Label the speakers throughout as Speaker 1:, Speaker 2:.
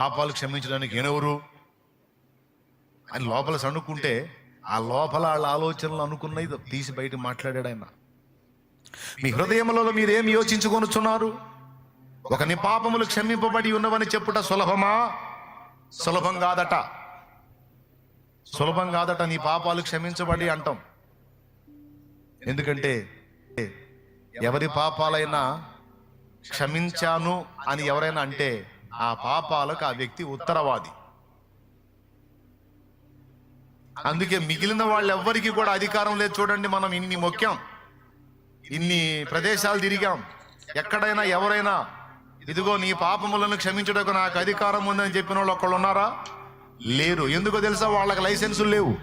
Speaker 1: పాపాలు క్షమించడానికి ఈయనెవరు అని లోపల సణుక్కుంటే ఆ లోపల వాళ్ళ ఆలోచనలు అనుకున్నది తీసి బయట మాట్లాడాడు ఆయన. మీ హృదయములలో మీరేం యోచించుకొనుచున్నారు? ఒక నీ పాపములు క్షమింపబడి ఉన్నవని చెప్పుట సులభమా? సులభం కాదట. సులభం కాదట నీ పాపాలు క్షమించబడి అంటాం. ఎందుకంటే ఎవరి పాపాలైనా క్షమించాను అని ఎవరైనా అంటే ఆ పాపాలకు ఆ వ్యక్తి ఉత్తరవాది. అందుకే మిగిలిన వాళ్ళు ఎవ్వరికి కూడా అధికారం లేదు. చూడండి మనం ఇన్ని మొక్కాం. ఇన్ని ప్రదేశాలు తిరిగాం. ఎక్కడైనా ఎవరైనా ఇదిగో నీ పాపములను క్షమించడానికి నాకు అధికారం ఉందని చెప్పిన వాళ్ళు ఒకళ్ళు ఉన్నారా? లేరు. ఎందుకో తెలుసా? వాళ్ళకి లైసెన్సులు లేవు.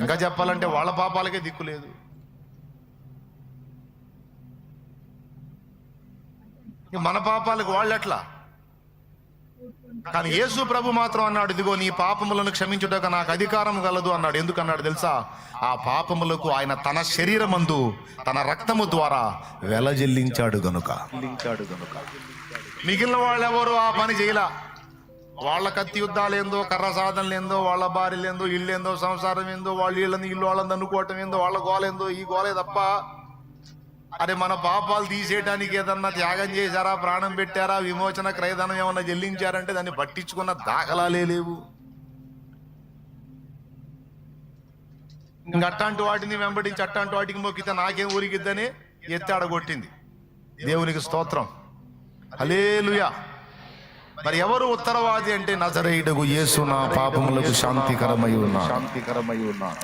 Speaker 1: ఇంకా చెప్పాలంటే వాళ్ళ పాపాలకే దిక్కు లేదు. మన పాపాలకు వాళ్ళు ఎట్లా కానీ యేసు ప్రభు మాత్రం అన్నాడు ఇదిగో నీ పాపములను క్షమించుటకు నాకు అధికారం కలదు అన్నాడు. ఎందుకన్నాడు తెలుసా? ఆ పాపములకు ఆయన తన శరీరమందు తన రక్తము ద్వారా వెలజెల్లించాడు గనుక. మిగిలిన వాళ్ళెవరు ఆ పని చేయలా. వాళ్ళ కత్తి యుద్ధాలేందో కర్ర సాధనలేందో వాళ్ళ భార్యలేందో ఏందో సంసారం ఏందో వాళ్ళ ఇళ్ళని ఇల్లు వాళ్ళని అనుకోవటం ఏందో వాళ్ళ గోలేందో ఈ గోలే తప్ప అరే మన పాపాలు తీసేయడానికి ఏదన్నా త్యాగం చేశారా ప్రాణం పెట్టారా విమోచన క్రయధనం ఏమన్నా చెల్లించారంటే దాన్ని పట్టించుకున్న దాఖలాలే లేవు. ఇంక అట్టాంటి వాటిని వెంబడించి అట్టాంటి వాటికి మొక్కితే నాకేం ఊరికిద్దని ఎత్తాడగొట్టింది దేవునికి స్తోత్రం. హలేలుయా మరి ఎవరు ఉత్తరవాది అంటే నజరేయుడగు యేసు నా పాపములకు శాంతికరమై ఉన్నా
Speaker 2: శాంతికరమై ఉన్నాను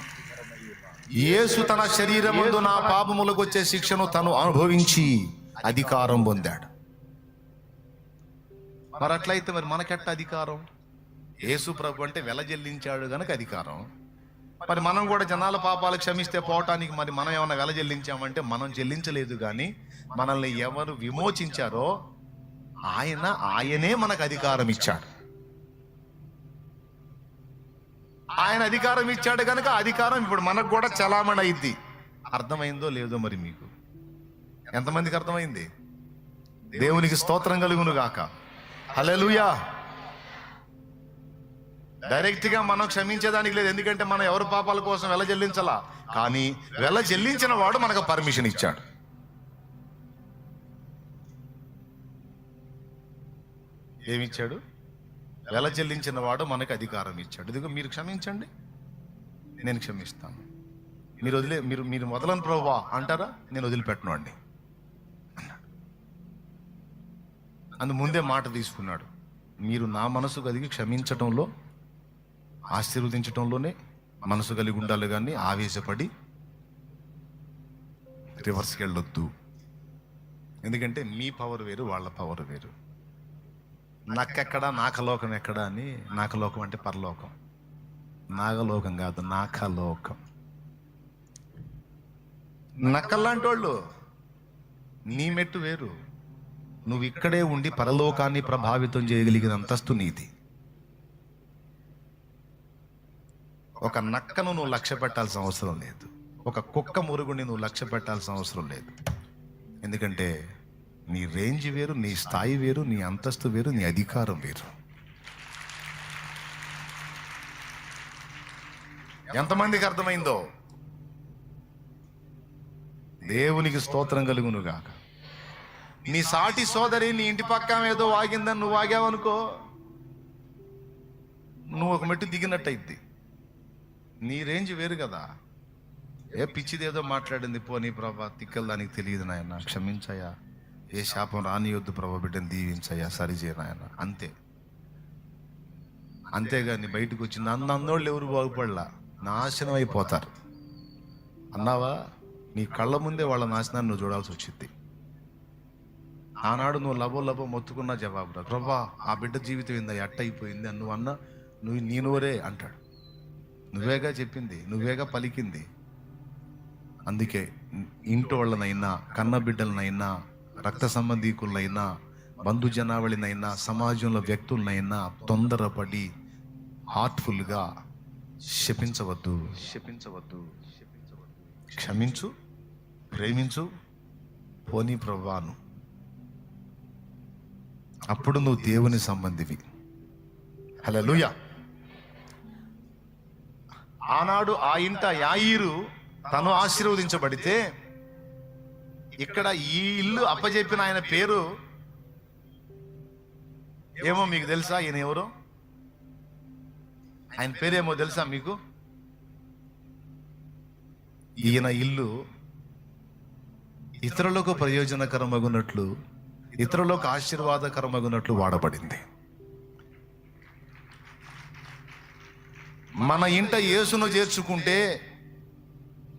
Speaker 1: యేసు తన శరీరమందు నా పాపములకు వచ్చే శిక్షను తను అనుభవించి అధికారం పొందాడు. మరి అట్లయితే మరి మనకెట్ట అధికారం? యేసు ప్రభు అంటే వెలజెల్లించాడు గనక అధికారం. మరి మనం కూడా జనాల పాపాలు క్షమిస్తే పోవటానికి మరి మనం ఏమైనా వెల చెల్లించామంటే మనం చెల్లించలేదు కానీ మనల్ని ఎవరు విమోచించారో ఆయన ఆయనే మనకు అధికారం ఇచ్చాడు. ఆయన అధికారం ఇచ్చాడు కనుక అధికారం ఇప్పుడు మనకు కూడా చలామణి అయింది అర్థమైందో లేదో మరి మీకు? ఎంతమందికి అర్థమైంది? దేవునికి స్తోత్రం కలుగును గాక హల్లెలూయా. డైరెక్ట్గా మనం క్షమించేదానికి లేదు ఎందుకంటే మనం ఎవరి పాపాల కోసం వెల చెల్లించాలా? కానీ వెల చెల్లించిన వాడు మనకు పర్మిషన్ ఇచ్చాడు. ఏమిచ్చాడు? వెల చెల్లించిన వాడు మనకు అధికారం ఇచ్చాడు. ఇదిగో మీరు క్షమించండి. నేను క్షమిస్తాను. మీరు వదిలే మీరు మీరు మొదలని ప్రభువా అంటారా? నేను వదిలిపెట్టను అండి. అందు ముందే మాట తీసుకున్నాడు. మీరు నా మనసు కలిగి క్షమించటంలో ఆశీర్వదించటంలోనే మనసు కలిగి ఉండాలి కానీ ఆవేశపడి రివర్స్కి వెళ్ళొద్దు. ఎందుకంటే మీ పవర్ వేరు వాళ్ళ పవర్ వేరు. నక్కెక్కడ నాకలోకం ఎక్కడ అని నాకలోకం అంటే పరలోకం. నాగలోకం కాదు నాకలోకం. నక్కల్లాంటి వాళ్ళు నీ మెట్టు వేరు. నువ్వు ఇక్కడే ఉండి పరలోకాన్ని ప్రభావితం చేయగలిగిన అంతస్తు నీది ఒక నక్కను నువ్వు లక్ష్య పెట్టాల్సిన అవసరం లేదు. ఒక కుక్క మురుగుని నువ్వు లక్ష్య పెట్టాల్సిన అవసరం లేదు. ఎందుకంటే నీ రేంజ్ వేరు నీ స్థాయి వేరు నీ అంతస్తు వేరు నీ అధికారం వేరు. ఎంతమందికి అర్థమైందో? దేవునికి స్తోత్రం కలుగునుగాక. నీ సాటి సోదరి నీ ఇంటి పక్క ఏదో వాగిందని నువ్వు వాగావనుకో నువ్వు ఒక మెట్టు దిగినట్టయిద్ది. నీ రేంజ్ వేరు కదా. ఏ పిచ్చిదేదో మాట్లాడింది పోనీ ప్రభా తిక్కలు దానికి తెలియదు నాయన క్షమించయ్యా. ఏ శాపం రానియొద్దు ప్రభా బిడ్డను దీవించయ్యా సరిచేయ నాయన. అంతే. అంతేగాని బయటకు వచ్చి నన్ను అన్నోళ్ళు ఎవరు బాగుపడలా? నాశనం అయిపోతారు. అన్నావా? నీ కళ్ళ ముందే వాళ్ళ నాశనాన్ని నువ్వు చూడాల్సి వచ్చింది. ఆనాడు నువ్వు లబో లబో మొత్తుకున్న జవాబు రా ప్రభా ఆ బిడ్డ జీవితం ఏందా ఎట్ట అయిపోయింది? అని నువ్వు అన్న నువ్వు నీ అంటాడు. నువ్వేగా చెప్పింది? నువ్వేగా పలికింది? అందుకే ఇంటి వాళ్ళనైనా కన్న బిడ్డలనైనా రక్త సంబంధీకులనైనా బంధు జనావళినైనా సమాజంలో వ్యక్తులనైనా తొందరపడి హార్ట్ఫుల్గా శపించవద్దు. శపించవద్దు. క్షమించు ప్రేమించు పోనీ ప్రభాను. అప్పుడు నువ్వు దేవుని సంబంధివి. హల్లెలూయా. ఆనాడు ఆ ఇంట యాయిరు తను ఆశీర్వదించబడితే ఇక్కడ ఈ ఇల్లు అప్పజెప్పిన ఆయన పేరు? ఏమో మీకు తెలుసా? ఈయన ఎవరు? ఆయన పేరేమో తెలుసా మీకు? ఈయన ఇల్లు ఇతరులకు ప్రయోజనకరమగునట్లు ఇతరులకు ఆశీర్వాదకరమగునట్లు వాడబడింది. మన ఇంట యేసును చేర్చుకుంటే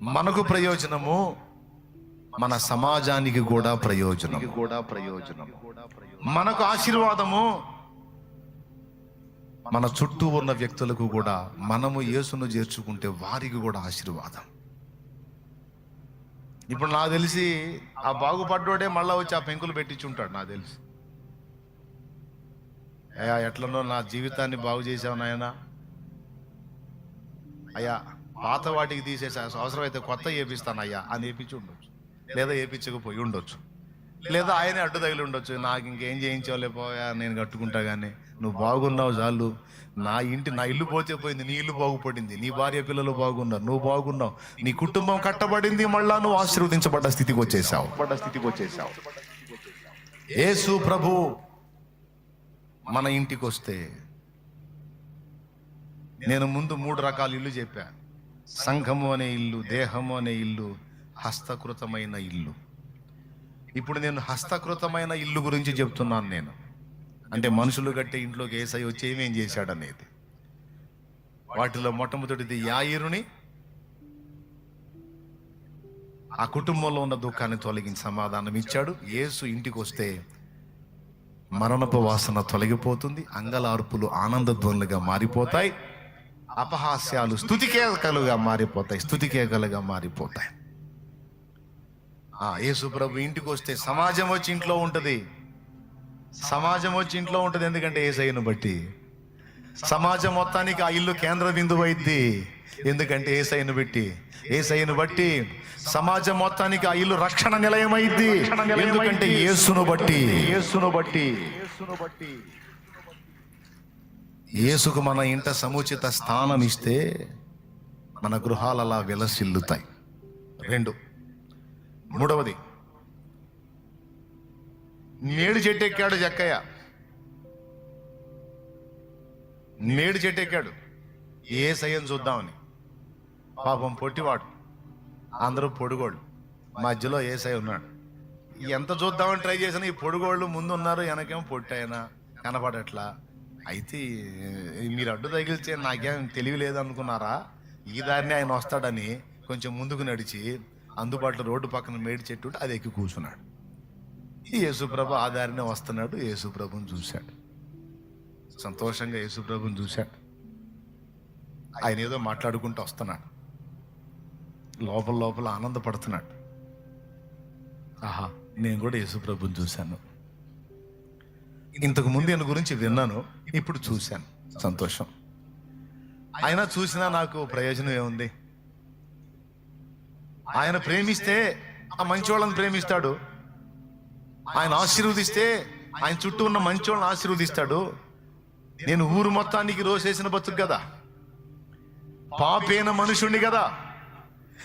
Speaker 1: మనకు ప్రయోజనము మన సమాజానికి కూడా ప్రయోజనం.
Speaker 2: కూడా ప్రయోజనం.
Speaker 1: మనకు ఆశీర్వాదము. మన చుట్టూ ఉన్న వ్యక్తులకు కూడా మనము యేసును చేర్చుకుంటే వారికి కూడా ఆశీర్వాదం. ఇప్పుడు నాకు తెలిసి ఆ బాగుపడ్డోడే మళ్ళా వచ్చి ఆ పెంకులు పెట్టించుంటాడు నాకు తెలిసి. అయ్యా ఎట్లనో నా జీవితాన్ని బాగు చేసావు నాయనా. అయ్యా పాత వాటికి తీసేసి అవసరమైతే కొత్త వేపిస్తాను అయ్యా అని వేపించి ఉండొచ్చు. లేదా వేపించకపోయి ఉండొచ్చు. లేదా ఆయనే అడ్డు తగిలి ఉండొచ్చు. నాకు ఇంకేం చేయించలేపోయా నేను కట్టుకుంటా కానీ నువ్వు బాగున్నావు చాలు నా ఇంటి నా ఇల్లు పోతే పోయింది నీ ఇల్లు బాగుపడింది. నీ భార్య పిల్లలు బాగున్నారు నువ్వు బాగున్నావు. నీ కుటుంబం కట్టబడింది మళ్ళా నువ్వు ఆశీర్వదించబడ్డ స్థితికి వచ్చేసావు
Speaker 2: పడ్డ స్థితికి వచ్చేసావు
Speaker 1: యేసు ప్రభు మన ఇంటికి వస్తే నేను ముందు మూడు రకాల ఇల్లు చెప్పాను సంఘము అనే ఇల్లు దేహము అనే ఇల్లు హస్తకృతమైన ఇల్లు. ఇప్పుడు నేను హస్తకృతమైన ఇల్లు గురించి చెప్తున్నాను నేను. అంటే మనుషులు కట్టే ఇంట్లోకి ఏసై వచ్చి ఏమేం చేశాడనేది వాటిలో మొట్టమొదటిది యాయిరుని ఆ కుటుంబంలో ఉన్న దుఃఖాన్ని తొలగించి సమాధానం ఇచ్చాడు. యేసు ఇంటికి వస్తే మరణపు వాసన తొలగిపోతుంది అంగలార్పులు ఆనందధ్వనులుగా మారిపోతాయి అపహాస్యాలు స్థుతికేకలుగా మారిపోతాయి స్థుతికేకలుగా మారిపోతాయి. ఆ యేసు ప్రభు ఇంటికి వస్తే సమాజం వచ్చి ఇంట్లో ఉంటది. సమాజం వచ్చి ఇంట్లో ఉంటది ఎందుకంటే ఏసైను బట్టి. సమాజం మొత్తానికి ఆ ఇల్లు కేంద్ర బిందువు అయింది ఎందుకంటే ఏసైను బట్టి. ఏసైను బట్టి సమాజం మొత్తానికి ఆ ఇల్లు రక్షణ నిలయమైంది ఎందుకంటే యేసును బట్టి.
Speaker 2: యేసును బట్టి.
Speaker 1: యేసుకు మన ఇంట సముచిత స్థానం ఇస్తే మన గృహాలు అలా విలసిల్లుతాయి. రెండు. మూడవది. మేడు చెట్టు ఎక్కాడు జక్కయ్య. మేడు చెట్టు ఎక్కాడు ఏ సయం చూద్దామని. పాపం పొట్టివాడు. అందరూ పొడుగోళ్ళు. మధ్యలో ఏసై ఉన్నాడు. ఎంత చూద్దామని ట్రై చేసినా ఈ పొడుగోళ్ళు ముందు ఉన్నారు వెనకేమో పొట్టైనా కనపడట్లా. అయితే మీరు అడ్డు తగిలితే నాకేం తెలివి లేదనుకున్నారా ఈ దారిని ఆయన వస్తాడని కొంచెం ముందుకు నడిచి అందుబాటులో రోడ్డు పక్కన మేడి చెట్టు ఉంటే అది ఎక్కి కూర్చున్నాడు. యేసుప్రభు ఆ దారినే వస్తున్నాడు. యేసుప్రభుని చూశాడు. సంతోషంగా యేసుప్రభుని చూశాడు. ఆయన ఏదో మాట్లాడుకుంటూ వస్తున్నాడు. లోపల లోపల ఆనందపడుతున్నాడు. ఆహా. నేను కూడా యేసుప్రభుని చూశాను. ఇంతకు ముందు ఈయన గురించి విన్నాను. ఇప్పుడు చూశాను. సంతోషం. ఆయన చూసినా నాకు ప్రయోజనం ఏముంది? ఆయన ప్రేమిస్తే ఆ మంచి వాళ్ళని ప్రేమిస్తాడు. ఆయన ఆశీర్వదిస్తే ఆయన చుట్టూ ఉన్న మంచి వాళ్ళని ఆశీర్వదిస్తాడు. నేను ఊరు మొత్తానికి రోసేసిన బతుకు కదా. పాపైన మనుషుణ్ణి కదా.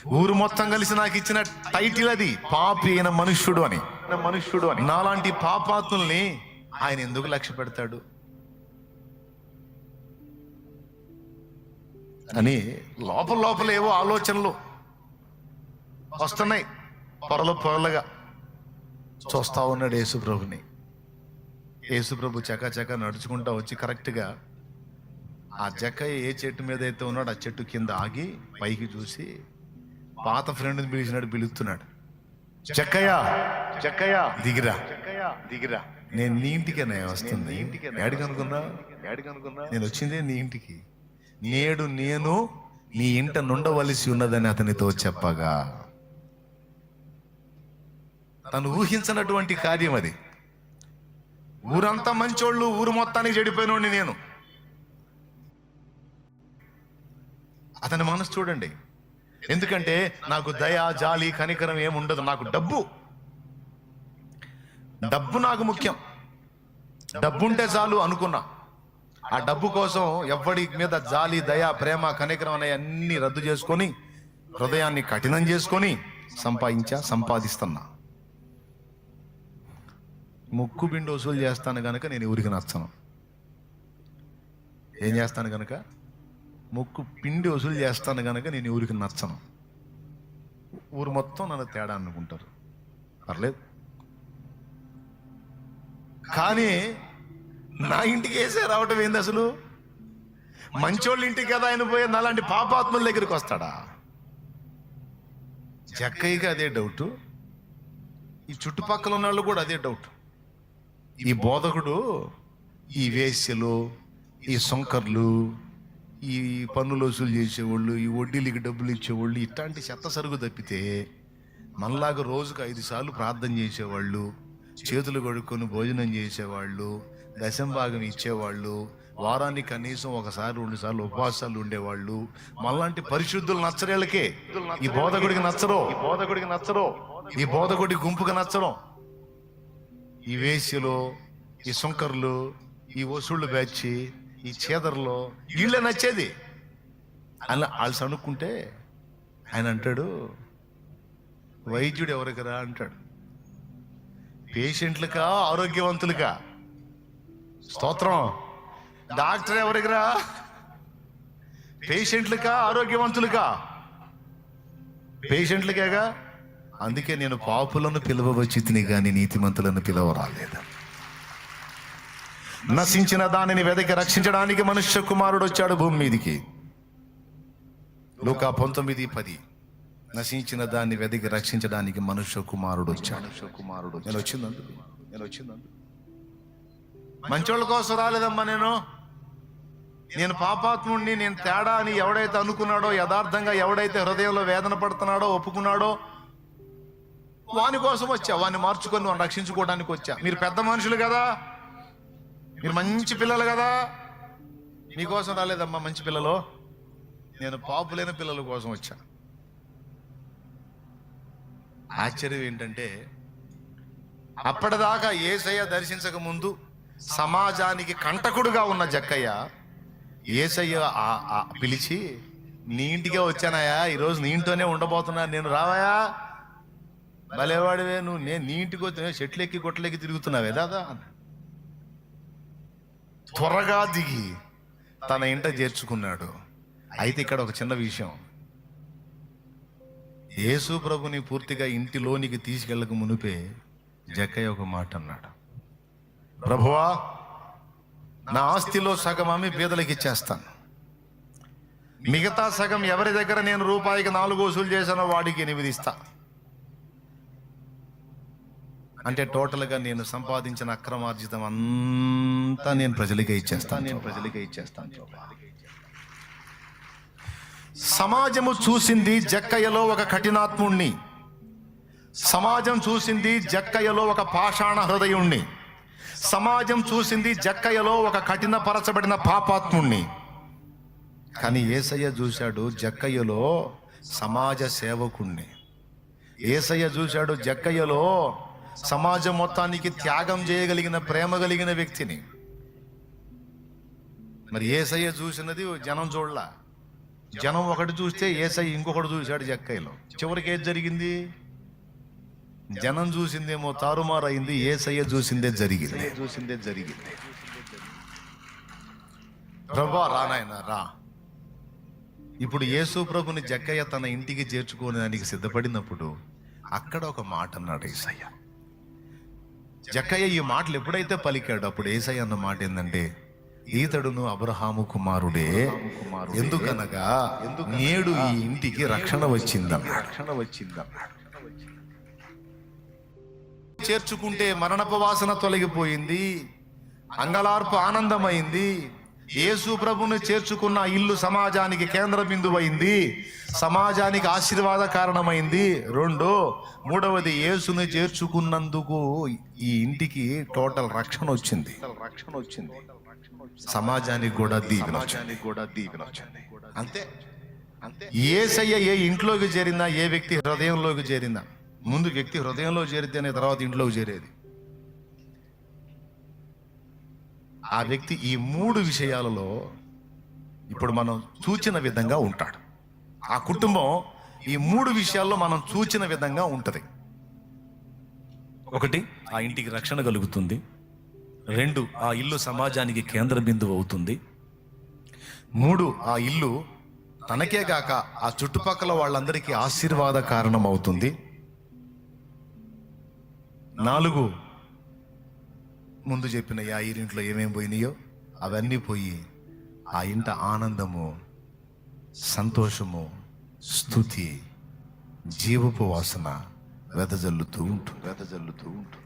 Speaker 1: ఊరు మొత్తం కలిసి నాకు ఇచ్చిన టైటిల్ అది పాపైన మనుష్యుడు అని.
Speaker 2: మనుష్యుడు అని.
Speaker 1: నాలాంటి పాపాత్ముల్ని ఆయన ఎందుకు లక్ష్య పెడతాడు? అని లోపల లోపల ఏవో ఆలోచనలు వస్తున్నాయి. పొరలు పొరలుగా చూస్తా ఉన్నాడు యేసుప్రభుని. యేసుప్రభు చకాచక నడుచుకుంటా వచ్చి కరెక్ట్గా ఆ జక్కయ్య ఏ చెట్టు మీద అయితే ఉన్నాడు ఆ చెట్టు కింద ఆగి పైకి చూసి పాత ఫ్రెండ్ని పిలిచినాడు పిలుస్తున్నాడు. చెక్కయ్యా
Speaker 2: చెక్కయ్యా
Speaker 1: దిగిరా.
Speaker 2: దిగిరా
Speaker 1: నేను నీ ఇంటికేనే వస్తుంది. ఏడికి అనుకున్నా
Speaker 2: ఏడికి అనుకున్నా?
Speaker 1: నేను వచ్చిందే నీ ఇంటికి. నేడు నేను నీ ఇంట నుండవలసి ఉన్నదని అతనితో చెప్పగా తను ఊహించినటువంటి కార్యం అది. ఊరంతా మంచోళ్ళు ఊరు మొత్తానికి చెడిపోయినోడిని నేను. అతని మనసు చూడండి. ఎందుకంటే నాకు దయ జాలి కనికరం ఏముండదు నాకు డబ్బు. డబ్బు నాకు ముఖ్యం. డబ్బు ఉంటే చాలు అనుకున్నా. ఆ డబ్బు కోసం ఎవ్వడి మీద జాలి దయ ప్రేమ కనికరం అనే అన్ని రద్దు చేసుకొని హృదయాన్ని కఠినం చేసుకొని సంపాదించా సంపాదిస్తున్నా. ముక్కు బిండు వసూలు చేస్తాను కనుక నేను ఊరికి నచ్చను. ఏం చేస్తాను కనుక ముక్కు పిండి వసూలు చేస్తాను కనుక నేను ఊరికి నచ్చను. ఊరు మొత్తం నన్ను తేడా అనుకుంటారు. పర్లేదు. కానీ నా ఇంటికి వేసే రావటం ఏంది అసలు? మంచోళ్ళ ఇంటికి కదా ఆయన పోయే అలాంటి పాపాత్మల దగ్గరికి వస్తాడా? జక్కయ్యకి అదే డౌట్. ఈ చుట్టుపక్కల ఉన్న వాళ్ళు కూడా అదే డౌట్. ఈ బోధకుడు ఈ వేశ్యలు ఈ సొంకర్లు ఈ పన్నులు వసూలు చేసేవాళ్ళు ఈ వడ్డీలకి డబ్బులు ఇచ్చేవాళ్ళు ఇట్లాంటి చెత్త సరుకు తప్పితే మనలాగా రోజుకు ఐదు సార్లు ప్రార్థన చేసేవాళ్ళు చేతులు కడుక్కొని భోజనం చేసేవాళ్ళు దశంభాగం ఇచ్చేవాళ్ళు వారానికి కనీసం ఒకసారి రెండు సార్లు ఉపవాసాలు ఉండేవాళ్ళు మళ్ళాంటి పరిశుద్ధులు నచ్చరేళ్ళకే ఈ బోధకుడికి నచ్చరు.
Speaker 2: ఈ బోధకుడికి నచ్చరు.
Speaker 1: ఈ బోధకుడి గుంపుకి నచ్చడం ఈ వేసిలో ఈ సుంకర్లు ఈ వసూళ్ళు బ్యాచి ఈ చేదర్లో వీళ్ళే నచ్చేది. అలా వాళ్ళు అనుకుంటే ఆయన అంటాడు వైద్యుడు ఎవరికరా అంటాడు. పేషెంట్లకా ఆరోగ్యవంతులకా స్తోత్రం. డాక్టర్ ఎవరికిరా పేషెంట్లకా ఆరోగ్యవంతులకా పేషెంట్లకేగా? అందుకే నేను పాపులను పిలవవచ్చి తిని కానీ నీతిమంతులను పిలవరాలేదు. నశించిన దానిని వెదకి రక్షించడానికి మనుష్య కుమారుడు వచ్చాడు భూమి మీదికి. లూకా పంతొమ్మిది పది. నశించిన దాన్ని వెదకి రక్షించడానికి మనుష్య కుమారుడు వచ్చాడు. కుమారుడు నేను వచ్చిందందు నేను వచ్చిందందు మంచోళ్ళ కోసం రాలేదమ్మా నేను. నేను పాపాత్ముడిని నేను తేడా అని ఎవడైతే అనుకున్నాడో యథార్థంగా ఎవడైతే హృదయంలో వేదన పడుతున్నాడో ఒప్పుకున్నాడో వాని కోసం వచ్చా? వాడిని మార్చుకొని వాడిని రక్షించుకోవడానికి వచ్చా? మీరు పెద్ద మనుషులు కదా. మీరు మంచి పిల్లలు కదా. మీకోసం రాలేదమ్మా మంచి పిల్లలు. నేను పాపులైన పిల్లల కోసం వచ్చా. ఆశ్చర్యం ఏంటంటే అప్పటిదాకా ఏసయ్య దర్శించక ముందు సమాజానికి కంటకుడుగా ఉన్న జక్కయ్య ఏసయ్య పిలిచి నీ ఇంటికే వచ్చానయ్యా. ఈరోజు నీ ఇంట్లోనే ఉండబోతున్నా. నేను రావాయా? భలేవాడివే నువ్వు నేను నీ ఇంటికి వచ్చి చెట్లు ఎక్కి గొట్లెక్కి తిరుగుతున్నావే దాదా త్వరగా దిగి తన ఇంట చేర్చుకున్నాడు. అయితే ఇక్కడ ఒక చిన్న విషయం. యేసు ప్రభుని పూర్తిగా ఇంటిలోనికి తీసుకెళ్ళక మునిపే జక్కయ్య ఒక మాట అన్నాడు. ప్రభువా నా ఆస్తిలో సగం అమ్మి బీదలకి ఇచ్చేస్తాను. మిగతా సగం ఎవరి దగ్గర నేను రూపాయికి నాలుగు వసూలు చేశానో వాడికి ఎనిమిది అంటే టోటల్గా నేను సంపాదించిన అక్రమార్జితం అంతా నేను ప్రజలకే ఇచ్చేస్తాను నేను ప్రజలకే ఇచ్చేస్తాను సమాజము చూసింది జక్కయ్యలో ఒక కఠినాత్ముణ్ణి. సమాజం చూసింది జక్కయ్యలో ఒక పాషాణ హృదయుణ్ణి. సమాజం చూసింది జక్కయ్యలో ఒక కఠినపరచబడిన పాపాత్ముణ్ణి. కానీ ఏసయ్య చూశాడు జక్కయ్యలో సమాజ సేవకుణ్ణి. ఏసయ్య చూశాడు జక్కయ్యలో సమాజం మొత్తానికి త్యాగం చేయగలిగిన ప్రేమ కలిగిన వ్యక్తిని. మరి ఏసయ్య చూసినది జనం చూడలా. జనం ఒకటి చూస్తే ఏసయ్య ఇంకొకటి చూశాడు జక్కయ్యలో చివరికి ఏది జరిగింది? జనం చూసిందేమో తారుమారు అయింది ఏసయ్య చూసిందే జరిగింది. చూసిందే జరిగింది. ప్రభా రానాయన రా. ఇప్పుడు యేసు ప్రభుని జక్కయ్య తన ఇంటికి చేర్చుకోవడానికి సిద్ధపడినప్పుడు అక్కడ ఒక మాట అన్నాడు ఏసయ్య. జక్కయ్య ఈ మాటలు ఎప్పుడైతే పలికాడు అప్పుడు ఏసయ్య అన్న మాట ఏంటంటే ఈతడును అబ్రహాము కుమారుడే ఎందుకనగా నేడు ఈ ఇంటికి రక్షణ వచ్చిందన్న రక్షణ వచ్చిందన్నాడు. చేర్చుకుంటే మరణపవాసన తొలగిపోయింది అంగలార్పు ఆనందమైంది యేసు ప్రభుని చేర్చుకున్న ఇల్లు సమాజానికి కేంద్ర బిందువైంది సమాజానికి ఆశీర్వాద కారణమైంది. రెండు మూడవది యేసుని చేర్చుకున్నందుకు ఈ ఇంటికి టోటల్ రక్షణ వచ్చింది. రక్షణ వచ్చింది సమాజానికి కూడా దీవెన సమాజానికి కూడా దీవెన వచ్చింది. అంతే అంతే. ఏసయ్య ఏ ఇంట్లోకి చేరిందా? ఏ వ్యక్తి హృదయంలోకి చేరిందా? ముందు వ్యక్తి హృదయంలో చేరితేనే తర్వాత ఇంట్లోకి చేరేది. ఆ వ్యక్తి ఈ మూడు విషయాలలో ఇప్పుడు మనం చూచిన విధంగా ఉంటాడు. ఆ కుటుంబం ఈ మూడు విషయాల్లో మనం చూచిన విధంగా ఉంటది. ఒకటి ఆ ఇంటికి రక్షణ కలుగుతుంది. రెండు ఆ ఇల్లు సమాజానికి కేంద్ర బిందువు అవుతుంది. మూడు ఆ ఇల్లు తనకే గాక ఆ చుట్టుపక్కల వాళ్ళందరికీ ఆశీర్వాద కారణం అవుతుంది నాలుగు ముందు చెప్పిన యాయిరింట్లో ఏమేమి పోయినాయో అవన్నీ పోయి ఆ ఇంట ఆనందము సంతోషము స్థుతి జీవపు వాసన వెదజల్లుతూ ఉంటుంది వెదజల్లుతూ ఉంటుంది